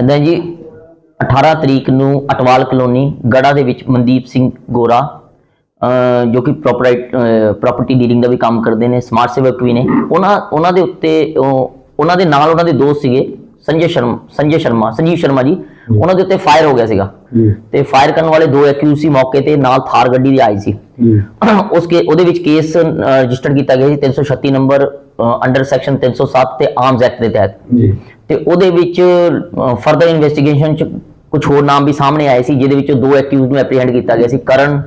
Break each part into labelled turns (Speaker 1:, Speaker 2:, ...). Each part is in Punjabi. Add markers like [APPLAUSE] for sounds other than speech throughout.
Speaker 1: ਐਦਾਂ ਜੀ 18 ਤਰੀਕ ਨੂੰ ਅਟਵਾਲ ਕਲੋਨੀ ਗੜਾ ਦੇ ਵਿੱਚ ਮਨਦੀਪ ਸਿੰਘ ਗੋਰਾ ਜੋ ਕਿ ਪ੍ਰਾਪਰਟੀ ਡੀਲਿੰਗ ਦਾ ਵੀ ਕੰਮ ਕਰਦੇ ਨੇ ਸਮਾਜ ਸੇਵਕ ਵੀ ਨੇ, ਉਹਨਾਂ ਉਹਨਾਂ ਦੇ ਉੱਤੇ, ਉਹ- ਉਹਨਾਂ ਦੇ ਨਾਲ ਉਹਨਾਂ ਦੇ ਦੋਸਤ ਸੀਗੇ, ਸੰਜੇ ਸ਼ਰਮਾ ਸੰਜੇ ਸ਼ਰਮਾ, ਸੰਜੀਵ ਸ਼ਰਮਾ ਜੀ ਉਹਨਾਂ ਦੇ ਉੱਤੇ ਫਾਇਰ ਹੋ ਗਿਆ ਸੀਗਾ। ਤੇ ਫਾਇਰ ਕਰਨ ਵਾਲੇ ਦੋ ਐਕਿਊਜ਼ ਸੀ ਮੌਕੇ ਤੇ ਨਾਲ ਥਾਰ ਗੱਡੀ ਦੀ ਆਈ ਸੀ। [CLEARS THROAT] ਉਸ ਕੇ ਉਹਦੇ ਵਿੱਚ ਕੇਸ ਰਜਿਸਟਰ ਕੀਤਾ ਗਿਆ ਸੀ 336 ਨੰਬਰ ਅੰਡਰ ਸੈਕਸ਼ਨ 307 ਤੇ ਆਰਮਸ ਐਕਟ ਦੇ ਤਹਿਤ। ਤੇ ਉਹਦੇ ਵਿੱਚ ਫਰਦਰ ਇਨਵੈਸਟੀਗੇਸ਼ਨ ਚ ਕੁਝ ਹੋਰ ਨਾਮ ਵੀ ਸਾਹਮਣੇ ਆਏ ਸੀ ਜਿਹਦੇ ਵਿੱਚੋਂ ਦੋ ਐਕਿਊਜ਼ ਨੂੰ ਐਪਰੀਹੈਂਡ ਕੀਤਾ ਗਿਆ ਸੀ ਕਰਨ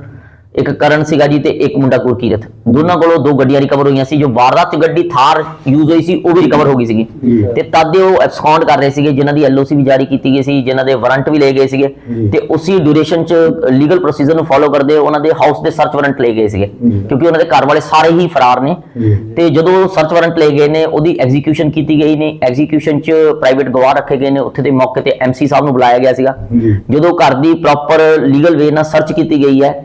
Speaker 1: ਇੱਕ ਕਰਨ ਸੀਗਾ ਜੀ ਤੇ ਇੱਕ ਮੁੰਡਾ ਗੁਰਕੀਰਤ ਦੋਨਾਂ ਕੋਲੋਂ ਦੋ ਗੱਡੀਆਂ ਰਿਕਵਰ ਹੋਈਆਂ ਸੀ ਜੋ ਵਾਰਦਾਤ ਗੱਡੀ ਥਾਰ ਯੂਜ਼ ਹੋਈ ਸੀ ਉਹ ਵੀ ਰਿਕਵਰ ਹੋ ਗਈ ਸੀਗੀ। ਤੇ ਤਦ ਦੇ ਉਹ ਐਬਸਕੌਂਡ ਕਰ ਰਹੇ ਸੀਗੇ ਜਿਨ੍ਹਾਂ ਦੀ ਐਲਓਸੀ ਵੀ ਜਾਰੀ ਕੀਤੀ ਗਈ ਸੀ ਜਿਨ੍ਹਾਂ ਦੇ ਵਾਰੰਟ ਵੀ ਲਏ ਗਏ ਸੀਗੇ। ਤੇ ਉਸੇ ਡਿਊਰੇਸ਼ਨ ਚ ਲੀਗਲ ਪ੍ਰੋਸੀਜਰ ਨੂੰ ਫੋਲੋ ਕਰਦੇ ਉਹਨਾਂ ਦੇ ਹਾਊਸ ਦੇ ਸਰਚ ਵਾਰੰਟ ਲਏ ਗਏ ਸੀਗੇ। ਕਿਉਂਕਿ ਉਹਨਾਂ ਦੇ ਘਰ ਵਾਲੇ ਸਾਰੇ ਹੀ ਫਰਾਰ ਨੇ। ਤੇ ਜਦੋਂ ਸਰਚ ਵਾਰੰਟ ਲਏ ਗਏ ਨੇ ਉਹਦੀ ਐਗਜ਼ੀਕਿਊਸ਼ਨ ਕੀਤੀ ਗਈ ਨੇ ਐਗਜ਼ੀਕਿਊਸ਼ਨ 'ਚ ਪ੍ਰਾਈਵੇਟ ਗਵਾਹ ਰੱਖੇ ਗਏ ਨੇ ਉੱਥੇ ਦੇ ਮੌਕੇ ਤੇ ਐਮਸੀ ਸਾਹਿਬ ਨੂੰ ਬੁਲਾਇਆ ਗਿਆ ਸੀਗਾ। ਜਦੋਂ ਘਰ ਦੀ ਪ੍ਰੋਪਰ ਲੀਗਲ ਵੇ ਨਾਲ ਸਰਚ ਕੀਤੀ ਗਈ ਹੈ।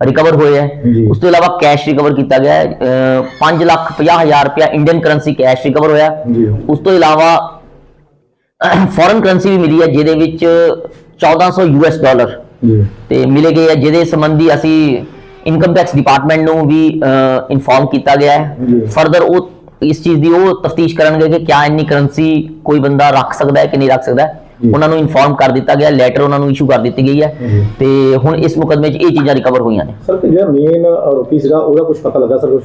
Speaker 1: ਰਿਕਵਰ ਹੋਏ ਹੈ। ਉਸ ਤੋਂ ਇਲਾਵਾ ਕੈਸ਼ ਰਿਕਵਰ ਕੀਤਾ ਗਿਆ ਹੈ 5 ਲੱਖ 50 ਹਜ਼ਾਰ ਰੁਪਇਆ ਇੰਡੀਅਨ ਕਰੰਸੀ ਕੈਸ਼ ਰਿਕਵਰ ਹੋਇਆ। ਉਸ ਤੋਂ ਇਲਾਵਾ ਫੋਰਨ ਕਰੰਸੀ ਵੀ ਮਿਲੀ ਹੈ ਜਿਹਦੇ ਵਿੱਚ 1400 ਯੂਐਸ ਡਾਲਰ ਤੇ ਮਿਲੇ ਗਏ ਆ ਜਿਹਦੇ ਸੰਬੰਧੀ ਅਸੀਂ ਇਨਕਮ ਟੈਕਸ ਡਿਪਾਰਟਮੈਂਟ ਨੂੰ ਵੀ ਇਨਫੋਰਮ ਕੀਤਾ ਗਿਆ ਹੈ। ਫਰਦਰ ਉਹ ਇਸ ਚੀਜ਼ ਦੀ ਉਹ ਤਫਤੀਸ਼ ਕਰਨਗੇ ਕਿ ਕਿਆ ਇੰਨੀ ਕਰੰਸੀ ਕੋਈ ਬੰਦਾ ਰੱਖ ਸਕਦਾ ਹੈ ਕਿ ਨਹੀਂ ਰੱਖ ਸਕਦਾ ਹੈ। ਉਹਨਾਂ ਨੂੰ ਇਨਫੋਰਮ ਕਰ ਦਿੱਤਾ ਗਿਆ ਲੈਟਰ ਉਹਨਾਂ ਨੂੰ ਇਸ਼ੂ ਕਰ ਦਿੱਤੀ ਗਈ ਹੈ। ਤੇ ਹੁਣ ਇਸ ਮੁਕਦਮੇ 'ਚ ਇਹ ਚੀਜ਼ਾਂ ਰਿਕਵਰ ਹੋਈਆਂ ਨੇ।
Speaker 2: ਸਰ ਤੇ ਜਿਹੜਾ ਮੇਨ ਆਰੋਪੀ ਸੀਗਾ ਉਹਦਾ ਕੁਝ ਪਤਾ ਲੱਗਾ ਸਰ ਕੁਝ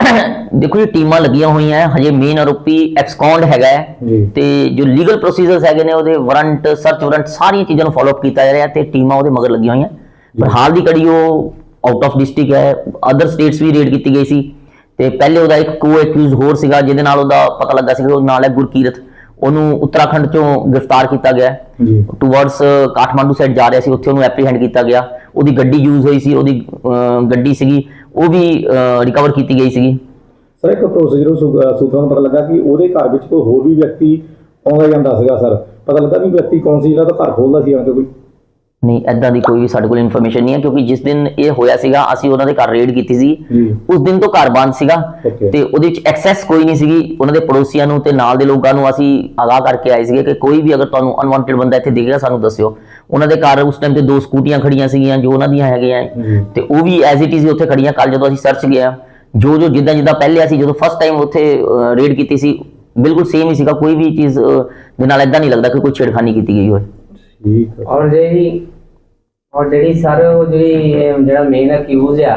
Speaker 2: [COUGHS]
Speaker 1: ਦੇਖੋ ਜੀ ਟੀਮਾਂ ਲੱਗੀਆਂ ਹੋਈਆਂ ਹੈ। ਹਜੇ ਮੇਨ ਆਰੋਪੀ ਐਬਸਕੌਂਡ ਹੈਗਾ ਹੈ। ਤੇ ਜੋ ਲੀਗਲ ਪ੍ਰੋਸੀਜਰਸ ਹੈਗੇ ਨੇ ਉਹਦੇ ਵਾਰੰਟ ਸਰਚ ਵਾਰੰਟ ਸਾਰੀਆਂ ਚੀਜ਼ਾਂ ਨੂੰ ਫਾਲੋ ਅਪ ਕੀਤਾ ਜਾ ਰਿਹਾ ਤੇ ਟੀਮਾਂ ਉਹਦੇ ਮਗਰ ਲੱਗੀਆਂ ਹੋਈਆਂ। ਪਰ ਹਾਲ ਦੀ ਕੜੀ ਉਹ ਆਊਟ ਆਫ ਡਿਸਟ੍ਰਿਕਟ ਹੈ। ਅਦਰ ਸਟੇਟਸ ਵੀ ਰੇਡ ਕੀਤੀ ਗਈ ਸੀ। ਤੇ ਪਹਿਲੇ ਉਹਦਾ ਇੱਕ ਕੋ ਐਕਿਊਜ਼ ਹੋਰ ਸੀਗਾ ਜਿਹਦੇ ਨਾਲ ਉਹਦਾ ਪਤਾ ਲੱਗਾ ਸੀ ਕਿ ਉਹ ਨਾਲ ਹੈ ਗੁਰਕੀਰਤ। ਉਹਨੂੰ ਉੱਤਰਾਖੰਡ ਚੋਂ ਗ੍ਰਿਫਤਾਰ ਕੀਤਾ ਗਿਆ।
Speaker 2: ਜੀ।
Speaker 1: ਟੂਵਰਡਸ ਕਾਠਮਾਂਡੂ ਸਾਈਡ ਜਾ ਰਿਹਾ ਸੀ ਉੱਥੇ ਉਹਨੂੰ ਐਪਰੀਹੈਂਡ ਕੀਤਾ ਗਿਆ। ਉਹਦੀ ਗੱਡੀ ਯੂਜ਼ ਹੋਈ ਸੀ ਉਹਦੀ ਗੱਡੀ ਸੀਗੀ ਉਹ ਵੀ ਰਿਕਵਰ ਕੀਤੀ ਗਈ ਸੀਗੀ।
Speaker 2: ਸਰ ਇੱਕ ਪ੍ਰੋਸੀਜਰ ਸੂਤਰਾਂ ਨੂੰ ਪਤਾ ਲੱਗਾ ਕਿ ਉਹਦੇ ਘਰ ਵਿੱਚ ਕੋਈ ਹੋਰ ਵੀ ਵਿਅਕਤੀ ਆਉਂਦਾ ਜਾਂਦਾ ਸੀਗਾ ਸਰ ਪਤਾ ਲੱਗਾ ਵੀ ਵਿਅਕਤੀ ਕੌਣ ਸੀ ਜਿਹੜਾ ਤਾਂ ਘਰ ਖੋਲਦਾ ਸੀ ਆਂਦੇ ਕੋਈ।
Speaker 1: ਨਹੀਂ ਐਦਾਂ ਦੀ ਕੋਈ ਵੀ ਸਾਡੇ ਕੋਲ ਇਨਫੋਰਮੇਸ਼ਨ ਨਹੀਂ ਹੈ ਕਿਉਂਕਿ ਜਿਸ ਦਿਨ ਇਹ ਹੋਇਆ ਸੀਗਾ ਅਸੀਂ ਉਹਨਾਂ ਦੇ ਘਰ ਰੇਡ ਕੀਤੀ ਸੀ। ਉਸ ਦਿਨ ਤੋਂ ਘਰ ਬੰਦ ਸੀਗਾ. ਤੇ ਉਹਦੇ ਵਿੱਚ ਐਕਸੈਸ ਕੋਈ ਨਹੀਂ ਸੀਗੀ। ਉਹਨਾਂ ਦੇ ਪੜੋਸੀਆਂ ਨੂੰ ਤੇ ਨਾਲ ਦੇ ਲੋਕਾਂ ਨੂੰ ਅਸੀਂ ਆਗਾਹ ਕਰਕੇ ਆਏ ਸੀਗੇ ਕਿ ਕੋਈ ਵੀ ਅਗਰ ਤੁਹਾਨੂੰ ਅਨਵਾਂਟਡ ਬੰਦਾ ਇੱਥੇ ਦਿਖੇਗਾ ਸਾਨੂੰ ਦੱਸਿਓ। ਉਹਨਾਂ ਦੇ ਘਰ ਉਸ ਟਾਈਮ ਤੇ ਦੋ ਸਕੂਟੀਆਂ ਖੜੀਆਂ ਸੀਗੀਆਂ ਜੋ ਉਹਨਾਂ ਦੀਆਂ ਹੈਗੀਆਂ। ਤੇ ਉਹ ਵੀ ਐਜ਼ ਇਟ ਇਜ਼ ਉੱਥੇ ਖੜੀਆਂ। ਕੱਲ ਜਦੋਂ ਅਸੀਂ ਸਰਚ ਗਿਆ ਜੋ ਜੋ ਜਿੱਦਾਂ ਜਿੱਦਾਂ ਪਹਿਲੇ ਅਸੀਂ ਜਦੋਂ ਫਸਟ ਟਾਈਮ ਉੱਥੇ ਰੇਡ ਕੀਤੀ ਸੀ ਬਿਲਕੁਲ ਸੇਮ ਹੀ ਸੀਗਾ। ਕੋਈ ਵੀ ਚੀਜ਼ ਦੇ ਨਾਲ ਇਦਾਂ ਨਹੀਂ ਲੱਗਦਾ ਕਿ ਕੋਈ ਛੇੜਖਾਨੀ ਕੀਤੀ ਗਈ ਹੋਵੇ।
Speaker 2: ਠੀਕ ਹੈ
Speaker 3: ਔਰ ਜਿਹੜੀ ਔਰ ਜਿਹੜੀ ਸਰ, ਉਹ ਜਿਹੜੀ, ਇਹ ਜਿਹੜਾ ਮੇਨ ਅਕਿਊਜ਼ ਆ,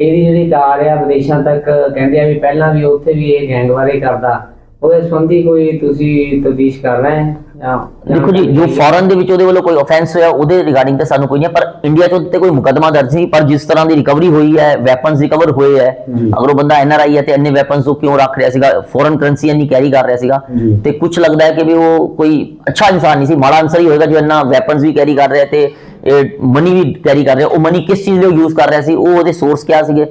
Speaker 3: ਇਹਦੀ ਜਿਹੜੀ ਕਾਰ ਆ, ਵਿਦੇਸ਼ਾਂ ਤੱਕ ਕਹਿੰਦੇ ਆ ਵੀ ਪਹਿਲਾਂ ਵੀ ਉੱਥੇ ਵੀ ਇਹ ਗੈਂਗ ਬਾਰੇ ਕਰਦਾ। ਉਹਦੇ ਸੰਬੰਧੀ ਕੋਈ ਤੁਸੀਂ ਤਬਦੀਸ਼ ਕਰ ਰਹੇ ਹੈ ਜਾਂ
Speaker 1: ਦੇਖੋ ਜੀ ਜੋ ਫੋਰਨ ਦੇ ਵਿੱਚ ਉਹਦੇ ਵੱਲੋਂ ਕੋਈ ਆਫੈਂਸ ਹੋਇਆ ਉਹਦੇ ਰਿਗਾਰਡਿੰਗ ਤੇ ਸਾਨੂੰ ਕੋਈ ਨਹੀਂ ਪਰ ਇੰਡੀਆ 'ਚ ਉਹਦੇ ਤੇ ਕੋਈ ਮੁਕੱਦਮਾ ਦਰਜ ਨਹੀਂ ਪਰ ਜਿਸ ਤਰ੍ਹਾਂ ਦੀ ਰਿਕਵਰੀ ਹੋਈ ਹੈ ਵੈਪਨਸ ਰਿਕਵਰ ਹੋਏ ਹੈ। ਅਗਰ ਉਹ ਬੰਦਾ ਐਨਆਰਆਈ ਹੈ ਤੇ ਇੰਨੇ ਵੈਪਨਸ ਉਹ ਕਿਉਂ ਰੱਖ ਰਿਹਾ ਸੀਗਾ ਫੋਰਨ ਕਰੰਸੀ ਇੰਨੀ ਕੈਰੀ ਕਰ ਰਿਹਾ ਸੀਗਾ। ਤੇ ਕੁਝ ਲੱਗਦਾ ਹੈ ਕਿ ਵੀ ਉਹ ਕੋਈ ਅੱਛਾ ਇਨਸਾਨ ਨਹੀਂ ਸੀ ਮਾੜਾ ਇਨਸਾਨ ਹੀ ਹੋਏਗਾ ਜੋ ਇੰਨਾ ਵੈਪਨਸ ਵੀ ਕੈਰੀ ਕਰ ਰਿਹਾ ਤੇ ਮਨੀ ਵੀ ਕੈਰੀ ਕਰ ਰਿਹਾ ਉਹ ਮਨੀ ਕਿਸ ਚੀਜ਼ ਲਈ ਯੂਜ਼ ਕਰ ਰਿਹਾ ਸੀ ਉਹ ਉਹਦੇ ਸੋਰਸ ਕਿਆ ਸੀਗੇ।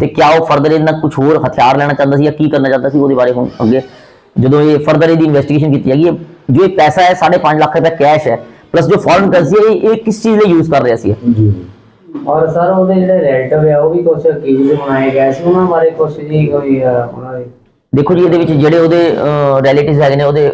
Speaker 1: ਤੇ ਕਿਆ ਉਹ ਫਰਦਰ ਇਹਨਾਂ ਕੁਝ ਹੋਰ ਹਥਿਆਰ ਲੈਣਾ ਚਾਹੁੰਦਾ ਸੀ ਜਾਂ ਕੀ ਕਰਨਾ ਚਾਹੁੰਦਾ ਸੀ ਉਹਦੇ ਬਾਰੇ ਹੁਣ ਅੱਗੇ ਜਦੋਂ ਇਹ ਫਰਦਰ ਇਹਦੀ ਇਨਵੈਸਟੀਗੇਸ਼ਨ ਕੀਤੀ ਹੈਗੀ ਜੋ ਇਹ ਪੈਸਾ ਹੈ 5.5 ਲੱਖ ਰੁਪਏ ਕੈਸ਼ ਹੈ ਪਲੱਸ ਜੋ ਫੋਰਨ ਕਰੰਸੀ ਹੈ ਇਹ- ਕਿਸ ਚੀਜ਼ ਲਈ ਯੂਜ਼ ਕਰ ਰਿਹਾ ਸੀ
Speaker 2: ਜੀ।
Speaker 3: ਔਰ ਸਰ ਉਹਦੇ ਜਿਹੜੇ ਰਿਲੇਟਿਵ ਆ ਉਹ ਵੀ ਕੁਝ ਅਕਿਊਜ਼ ਬਣਾਏ ਗਏ ਸੀ ਉਹਨਾਂ ਬਾਰੇ ਕੁਝ ਜੀ ਕੋਈ ਉਹਨਾਂ ਦੇ
Speaker 1: ਦੇਖੋ ਜੀ ਇਹਦੇ ਵਿੱਚ ਜਿਹੜੇ ਉਹਦੇ ਰਿਲੇਟਿਵਸ ਹੈਗੇ ਨੇ ਉਹਦੇ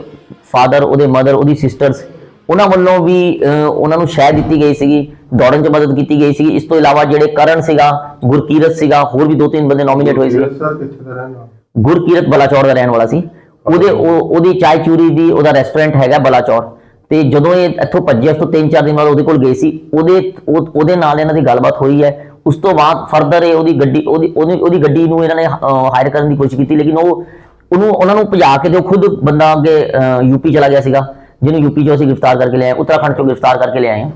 Speaker 1: ਫਾਦਰ ਉਹਦੇ ਮਦਰ ਉਹਦੀ ਸਿਸਟਰਸ ਉਹਨਾਂ ਵੱਲੋਂ ਵੀ ਉਹਨਾਂ ਨੂੰ ਸ਼ਹਿ ਦਿੱਤੀ ਗਈ ਸੀਗੀ ਦੌੜਨ 'ਚ ਮਦਦ ਕੀਤੀ ਗਈ ਸੀਗੀ। ਇਸ ਤੋਂ ਇਲਾਵਾ ਜਿਹੜੇ ਕਰਨ ਸੀਗਾ ਗੁਰਕੀਰਤ ਸੀਗਾ ਹੋਰ ਵੀ ਦੋ ਤਿੰਨ ਬੰਦੇ ਨੋਮੀਨੇਟ ਹੋਏ ਸੀਗੇ
Speaker 2: ਸਰ ਕਿੱਥੇ ਦਾ ਰਹਿਣਾ
Speaker 1: ਗੁਰਕੀਰਤ ਬਲਾਚੌਰ ਦਾ ਰਹਿਣ ਵਾਲਾ ਸੀ। ਉਹਦੇ ਉਹ- ਉਹਦੀ ਚਾय ਚੂਰੀ ਦੀ ਉਹਦਾ ਰੈਸਟੋਰੈਂਟ ਹੈਗਾ ਬਲਾਚੌਰ ਤੇ ਜਦੋਂ ਇਹ ਇੱਥੋਂ ਭੱਜਿਆ ਉਸ ਤੋਂ 3-4 ਦਿਨ ਬਾਅਦ ਉਹਦੇ ਕੋਲ ਗਏ ਸੀ। ਉਹਦੇ ਉਹ- ਉਹਦੇ ਨਾਲ ਇਹਨਾਂ ਦੀ ਗੱਲਬਾਤ ਹੋਈ ਹੈ। ਉਸ ਤੋਂ ਬਾਅਦ ਫਰਦਰ ਇਹ ਉਹਦੀ ਗੱਡੀ, ਉਹਦੀ ਉਹਦੀ ਉਹਦੀ ਗੱਡੀ ਨੂੰ ਇਹਨਾਂ ਨੇ ਹਾਇਰ ਕਰਨ ਦੀ ਕੋਸ਼ਿਸ਼ ਕੀਤੀ, ਲੇਕਿਨ ਉਹ ਉਹਨੂੰ ਉਹਨਾਂ ਨੂੰ ਭਜਾ ਕੇ ਤੇ ਉਹ ਖੁਦ ਬੰਦਾ ਅੱਗੇ ਯੂਪੀ ਚਲਾ ਗਿਆ ਸੀਗਾ, ਜਿਹਨੂੰ ਯੂਪੀ ਚੋਂ ਅਸੀਂ ਗ੍ਰਿਫਤਾਰ ਕਰਕੇ ਲਿਆਏ, ਉੱਤਰਾਖੰਡ ਚੋਂ ਗ੍ਰਿਫਤਾਰ ਕਰਕੇ ਲਿਆਏ ਹਾਂ।